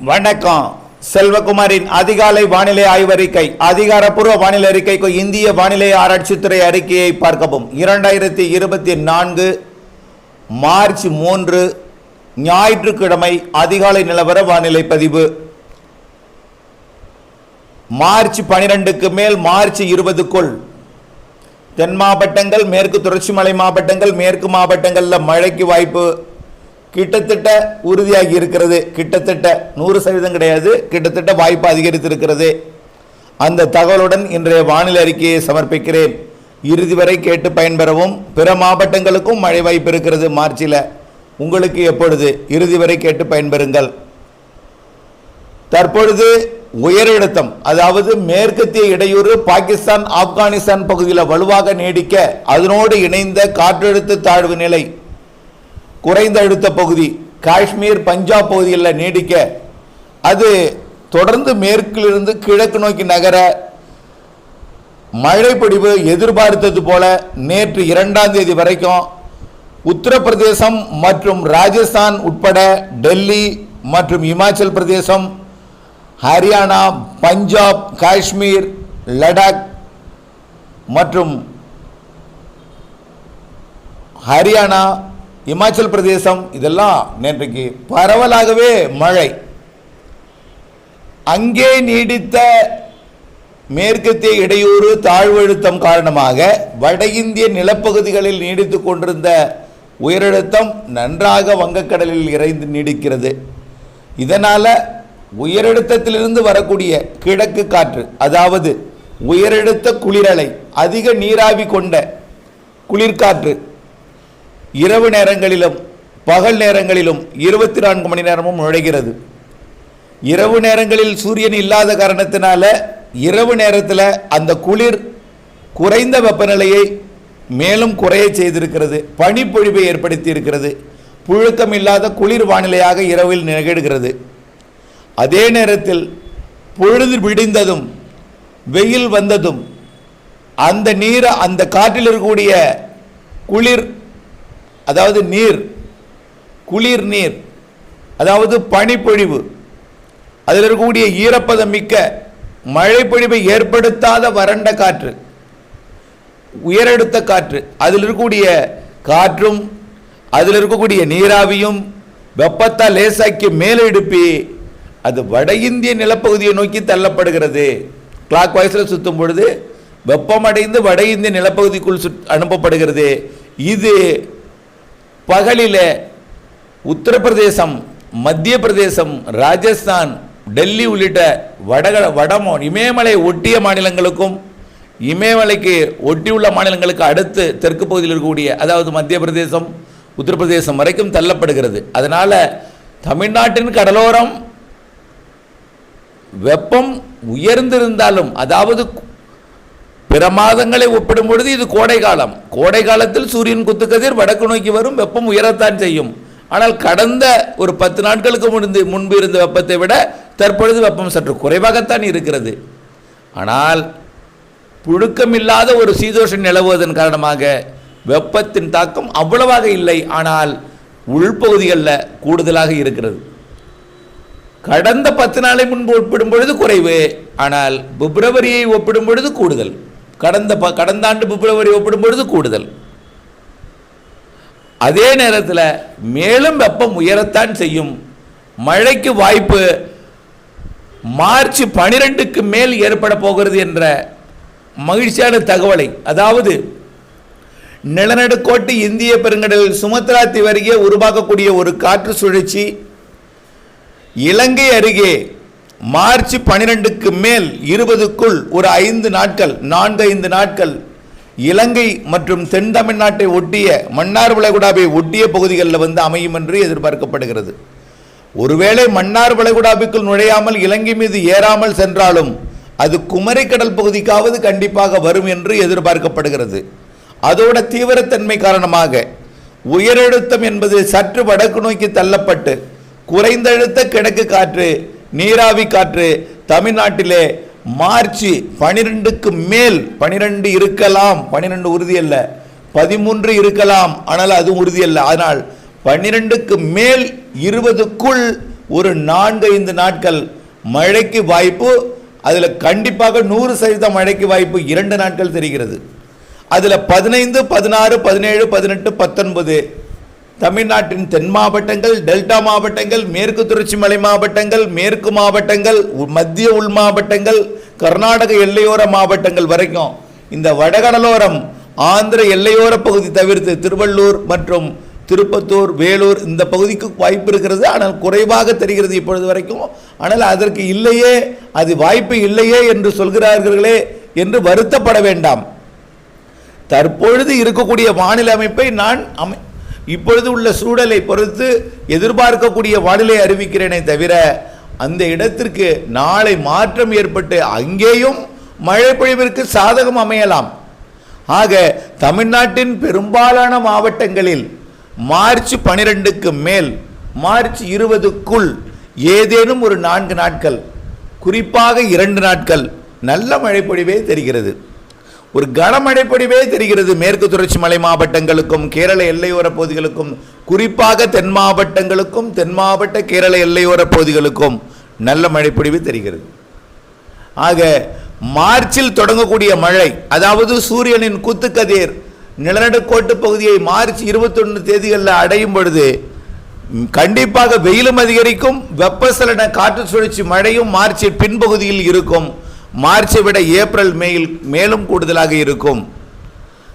வணக்கம். செல்வகுமாரின் அதிகாலை வானிலை ஆய்வறிக்கை அதிகாரப்பூர்வ வானிலை அறிக்கைக்கு இந்திய வானிலை ஆராய்ச்சித்துறை அறிக்கையை பார்க்கவும். இரண்டாயிரத்தி இருபத்தி நான்கு மார்ச் மூன்று ஞாயிற்றுக்கிழமை அதிகாலை நிலவர வானிலை பதிவு. மார்ச் பனிரெண்டுக்கு மேல் மார்ச் இருபதுக்குள். தென் மாவட்டங்கள் மேற்கு தொடர்ச்சி மலை மாவட்டங்கள் மேற்கு மாவட்டங்களில் மழைக்கு வாய்ப்பு. கிட்டத்தட்ட உறுதியாகி இருக்கிறது. கிட்டத்தட்ட நூறு சதவீதம் கிடையாது. கிட்டத்தட்ட வாய்ப்பு அதிகரித்திருக்கிறது. அந்த தகவலுடன் இன்றைய வானிலை அறிக்கையை சமர்ப்பிக்கிறேன். இறுதி வரை கேட்டு பயன்பெறவும். பிற மாவட்டங்களுக்கும் மழை வாய்ப்பு இருக்கிறது மார்ச்சில். உங்களுக்கு எப்பொழுது இறுதி வரை கேட்டு பயன்பெறுங்கள். தற்பொழுது உயரழுத்தம் அதாவது மேற்கத்திய இடையூறு பாகிஸ்தான் ஆப்கானிஸ்தான் பகுதியில் வலுவாக நீடிக்க அதனோடு இணைந்த காற்றழுத்த தாழ்வு நிலை குறைந்த அழுத்த பகுதி காஷ்மீர் பஞ்சாப் பகுதிகளில் நீடிக்க அது தொடர்ந்து மேற்கிலிருந்து கிழக்கு நோக்கி நகர மழைப்பொடிவு எதிர்பார்த்தது போல நேற்று இரண்டாம் தேதி வரைக்கும் உத்தரப்பிரதேசம் மற்றும் ராஜஸ்தான் உட்பட டெல்லி மற்றும் இமாச்சல் பிரதேசம் ஹரியானா பஞ்சாப் காஷ்மீர் லடாக் மற்றும் ஹரியானா இமாச்சல் பிரதேசம் இதெல்லாம் நேற்றைக்கு பரவலாகவே மழை. அங்கே நீடித்த மேற்கத்திய இடையூறு தாழ்வழுத்தம் காரணமாக வட இந்திய நிலப்பகுதிகளில் நீடித்து கொண்டிருந்த உயரழுத்தம் நன்றாக வங்கக்கடலில் இறைந்து நீடிக்கிறது. இதனால் உயரழுத்தத்திலிருந்து வரக்கூடிய கிழக்கு காற்று அதாவது உயரழுத்த குளிரலை அதிக நீராவி கொண்ட குளிர்காற்று இரவு நேரங்களிலும் பகல் நேரங்களிலும் இருபத்தி நான்கு மணி நேரமும் நுழைகிறது. இரவு நேரங்களில் சூரியன் இல்லாத காரணத்தினால இரவு நேரத்தில் அந்த குளிர் குறைந்த வெப்பநிலையை மேலும் குறைய செய்திருக்கிறது. பனிப்பொழிவை ஏற்படுத்தி இருக்கிறது புழுக்கம் இல்லாத குளிர் வானிலையாக இரவில் நிகழ்கிறது. அதே நேரத்தில் பொழுது விடிந்ததும் வெயில் வந்ததும் அந்த நீர் அந்த காற்றில் இருக்கக்கூடிய குளிர் அதாவது நீர் குளிர் நீர் அதாவது பனிப்பொழிவு. அதில் இருக்கக்கூடிய ஈரப்பதம் மிக்க மழைப்பொழிவை ஏற்படுத்தாத வறண்ட காற்று உயரெடுத்த காற்று. அதில் இருக்கக்கூடிய காற்றும் அதில் இருக்கக்கூடிய நீராவியும் வெப்பத்தால் லேசாக்கி மேலே எடுப்பி அது வட இந்திய நிலப்பகுதியை நோக்கி தள்ளப்படுகிறது. கிளாக் வாய்ஸில் சுற்றும் பொழுது வெப்பமடைந்து வட இந்திய நிலப்பகுதிக்குள் சுட் அனுப்பப்படுகிறது. இது பகலில் உத்தரப்பிரதேசம் மத்திய பிரதேசம் ராஜஸ்தான் டெல்லி உள்ளிட்ட வடக வடமோ இமயமலை ஒட்டிய மாநிலங்களுக்கும் இமயமலைக்கு ஒட்டியுள்ள மாநிலங்களுக்கு அடுத்து தெற்கு பகுதியில் இருக்கக்கூடிய அதாவது மத்திய பிரதேசம் உத்தரப்பிரதேசம் வரைக்கும் தள்ளப்படுகிறது. அதனால் தமிழ்நாட்டின் கடலோரம் வெப்பம் உயர்ந்திருந்தாலும் அதாவது பிற மாதங்களை ஒப்பிடும் பொழுது இது கோடை காலம். கோடை காலத்தில் சூரியன் குத்துக்கதிர் வடக்கு நோக்கி வரும் வெப்பம் உயரத்தான் செய்யும். ஆனால் கடந்த ஒரு பத்து நாட்களுக்கு முன்பு முன்பு இருந்த வெப்பத்தை விட தற்பொழுது வெப்பம் சற்று குறைவாகத்தான் இருக்கிறது. ஆனால் புழுக்கமில்லாத ஒரு சீதோஷம் நிலவுவதன் காரணமாக வெப்பத்தின் தாக்கம் அவ்வளவாக இல்லை. ஆனால் உள்பகுதிகளில் கூடுதலாக இருக்கிறது. கடந்த பத்து நாளை முன்பு ஒப்பிடும் பொழுது குறைவு ஆனால் பிப்ரவரியை ஒப்பிடும் பொழுது கூடுதல். கடந்த ப கடந்த ஆண்டு பிப்ரவரி ஒப்பிடும் பொழுது கூடுதல். அதே நேரத்தில் மேலும் வெப்பம் உயரத்தான் செய்யும். மழைக்கு வாய்ப்பு மார்ச் பனிரெண்டுக்கு மேல் ஏற்பட போகிறது என்ற மகிழ்ச்சியான தகவலை அதாவது நிலநடுக்கோட்டு இந்திய பெருங்கடலில் சுமத்ரா தீவு உருவாக்கக்கூடிய ஒரு காற்று சுழற்சி இலங்கை அருகே மார்ச் பனிரெண்டுக்கு மேல் இருபதுக்குள் ஒரு ஐந்து நாட்கள் நான்கு ஐந்து நாட்கள் இலங்கை மற்றும் தென் தமிழ்நாட்டை ஒட்டிய மன்னார் வளைகுடாவை ஒட்டிய பகுதிகளில் வந்து அமையும் என்று எதிர்பார்க்கப்படுகிறது. ஒருவேளை மன்னார் வளைகுடாவுக்குள் நுழையாமல் இலங்கை மீது ஏறாமல் சென்றாலும் அது குமரிக்கடல் பகுதிக்காவது கண்டிப்பாக வரும் என்று எதிர்பார்க்கப்படுகிறது. அதோட தீவிரத்தன்மை காரணமாக உயரழுத்தம் என்பது சற்று வடக்கு நோக்கி தள்ளப்பட்டு குறைந்தழுத்த கிழக்கு காற்று நீராவி காற்று தமிழ்நாட்டிலே மார்ச் பனிரெண்டுக்கு மேல் பனிரெண்டு இருக்கலாம். பனிரெண்டு உறுதி அல்ல. பதிமூன்று இருக்கலாம். ஆனால் அதுவும் உறுதி அல்ல. ஆனால் பன்னிரெண்டுக்கு மேல் இருபதுக்குள் ஒரு நான்கு ஐந்து நாட்கள் மழைக்கு வாய்ப்பு. அதில் கண்டிப்பாக நூறு சதவீத மழைக்கு வாய்ப்பு இரண்டு நாட்கள் தெரிகிறது. அதில் பதினைந்து பதினாறு பதினேழு பதினெட்டு பத்தொன்பது தமிழ்நாட்டின் தென் மாவட்டங்கள் டெல்டா மாவட்டங்கள் மேற்கு தொடர்ச்சி மலை மாவட்டங்கள் மேற்கு மாவட்டங்கள் உ- மத்திய உள் மாவட்டங்கள் கர்நாடக எல்லையோர மாவட்டங்கள் வரைக்கும் இந்த வடகடலோரம் ஆந்திர எல்லையோர பகுதி தவிர்த்து திருவள்ளூர் மற்றும் திருப்பத்தூர் வேலூர் இந்த பகுதிக்கு வாய்ப்பு இருக்கிறது. ஆனால் குறைவாக தெரிகிறது இப்பொழுது வரைக்கும். ஆனால் அதற்கு இல்லையே அது வாய்ப்பு இல்லையே என்று சொல்கிறார்களே என்று வருத்தப்பட வேண்டாம். தற்பொழுது இருக்கக்கூடிய மாநில அமைப்பை நான் அமை இப்பொழுது உள்ள சூழலை பொறுத்து எதிர்பார்க்கக்கூடிய வானிலை அறிவிக்கிறேனே தவிர அந்த இடத்திற்கு நாளை மாற்றம் ஏற்பட்டு அங்கேயும் மழை பொழிவிற்கு சாதகம் அமையலாம். ஆக தமிழ்நாட்டின் பெரும்பாலான மாவட்டங்களில் மார்ச் பனிரெண்டுக்கு மேல் மார்ச் இருபதுக்குள் ஏதேனும் ஒரு நான்கு நாட்கள் குறிப்பாக இரண்டு நாட்கள் நல்ல மழைப்பொழிவே தெரிகிறது. ஒரு கனமழை பொழிவே தெரிகிறது. மேற்கு தொடர்ச்சி மலை மாவட்டங்களுக்கும் கேரள எல்லையோர பகுதிகளுக்கும் குறிப்பாக தென் மாவட்டங்களுக்கும் தென் மாவட்ட கேரள எல்லையோர பகுதிகளுக்கும் நல்ல மழைப்பொழிவு தெரிகிறது. ஆக மார்ச்சில் தொடங்கக்கூடிய மழை அதாவது சூரியனின் குத்துக்கதிர் நிலநடுக்கோட்டு பகுதியை மார்ச் 21 தேதிகளில் அடையும் பொழுது கண்டிப்பாக வெயிலும் அதிகரிக்கும் வெப்பசலன காற்று சுழற்சி மழையும் மார்ச்சின் பின்பகுதியில் இருக்கும். மார்ச்சை விட ஏப்ரல் மேயில் மேலும் கூடுதலாக இருக்கும்.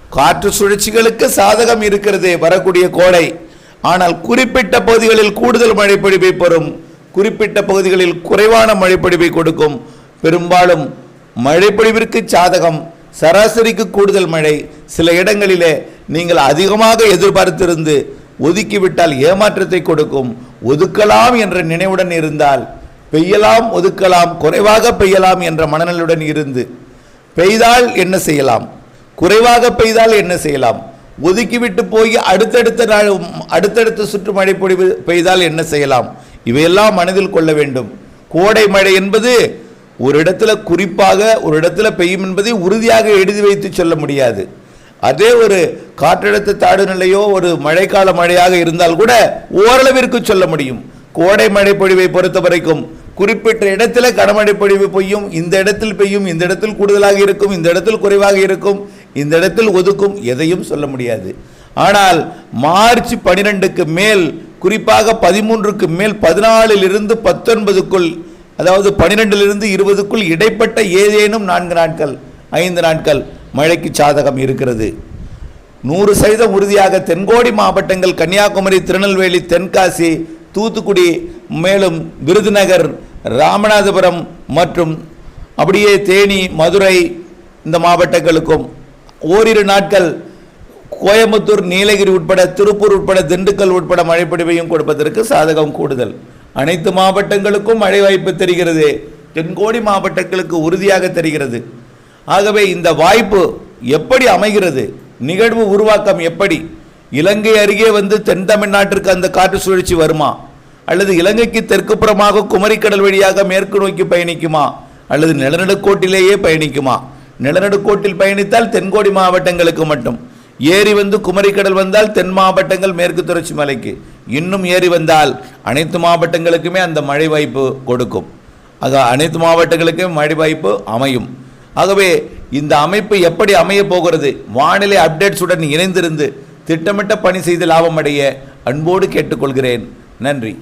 காற்று சுழற்சிகளுக்கு சாதகம் இருக்கிறது வரக்கூடிய கோடை. ஆனால் குறிப்பிட்ட பகுதிகளில் கூடுதல் மழைப்பொழிவை பெறும். குறிப்பிட்ட பகுதிகளில் குறைவான மழைப்பொழிவை கொடுக்கும். பெரும்பாலும் மழைப்பொழிவிற்கு சாதகம். சராசரிக்கு கூடுதல் மழை. சில இடங்களிலே நீங்கள் அதிகமாக எதிர்பார்த்திருந்து ஒதுக்கிவிட்டால் ஏமாற்றத்தை கொடுக்கும். ஒதுக்கலாம் என்ற நினைவுடன் இருந்தால் பெய்யலாம் ஒதுக்கலாம் குறைவாக பெய்யலாம் என்ற மனநிலையுடன் இருந்து பெய்தால் என்ன செய்யலாம்? குறைவாக பெய்தால் என்ன செய்யலாம்? ஒதுக்கிவிட்டு போய் அடுத்தடுத்த நாள் அடுத்தடுத்த சுற்று மழை பொழிவு பெய்தால் என்ன செய்யலாம்? இவையெல்லாம் மனதில் கொள்ள வேண்டும். கோடை மழை என்பது ஒரு இடத்துல குறிப்பாக ஒரு இடத்துல பெய்யும் என்பதை உறுதியாக எழுதி வைத்து சொல்ல முடியாது. அதே ஒரு காற்றழுத்த தாடுநிலையோ ஒரு மழைக்கால மழையாக இருந்தால் கூட ஓரளவிற்கு சொல்ல முடியும். கோடை மழை பொழிவை பொறுத்த வரைக்கும் குறிப்பிட்ட இடத்துல கனமழை பொழிவு பெய்யும். இந்த இடத்தில் பெய்யும் இந்த இடத்தில் கூடுதலாக இருக்கும் இந்த இடத்தில் குறைவாக இருக்கும் இந்த இடத்தில் ஒதுக்கும் எதையும் சொல்ல முடியாது. ஆனால் மார்ச் பனிரெண்டுக்கு மேல் குறிப்பாக பதிமூன்றுக்கு மேல் பதினாலில் இருந்து பத்தொன்பதுக்குள் அதாவது பனிரெண்டிலிருந்து இருபதுக்குள் இடைப்பட்ட ஏதேனும் நான்கு நாட்கள் ஐந்து நாட்கள் மழைக்கு சாதகம் இருக்கிறது. நூறு சதவீதம் உறுதியாக தென்கோடி மாவட்டங்கள் கன்னியாகுமரி திருநெல்வேலி தென்காசி தூத்துக்குடி மேலும் விருதுநகர் ராமநாதபுரம் மற்றும் அப்படியே தேனி மதுரை இந்த மாவட்டங்களுக்கும் ஓரிரு நாட்கள் கோயம்புத்தூர் நீலகிரி உட்பட திருப்பூர் உட்பட திண்டுக்கல் உட்பட மழைப்பொழிவையும் கொடுப்பதற்கு சாதகம் கூடுதல். அனைத்து மாவட்டங்களுக்கும் மழை வாய்ப்பு தெரிகிறது. தென்கோடி மாவட்டங்களுக்கு உறுதியாக தெரிகிறது. ஆகவே இந்த வாய்ப்பு எப்படி அமைகிறது? நிகழ்வு உருவாக்கம் எப்படி? இலங்கை அருகே வந்து தென் தமிழ்நாட்டிற்கு அந்த காற்று சுழற்சி வருமா? அல்லது இலங்கைக்கு தெற்கு புறமாக குமரிக்கடல் வழியாக மேற்கு நோக்கி பயணிக்குமா? அல்லது நிலநடுக்கோட்டிலேயே பயணிக்குமா? நிலநடுக்கோட்டில் பயணித்தால் தென்கோடி மாவட்டங்களுக்கு மட்டும். ஏறி வந்து குமரிக்கடல் வந்தால் தென் மாவட்டங்கள் மேற்கு தொடர்ச்சி மலைக்கு. இன்னும் ஏறி வந்தால் அனைத்து மாவட்டங்களுக்குமே அந்த மழை வாய்ப்பு கொடுக்கும். ஆக அனைத்து மாவட்டங்களுக்கும் மழை வாய்ப்பு அமையும். ஆகவே இந்த அமைப்பு எப்படி அமைய போகிறது? வானிலை அப்டேட்ஸுடன் இணைந்திருந்து திட்டமிட்ட பணி செய்து லாபம் அடைய அன்போடு கேட்டுக்கொள்கிறேன். நன்றி.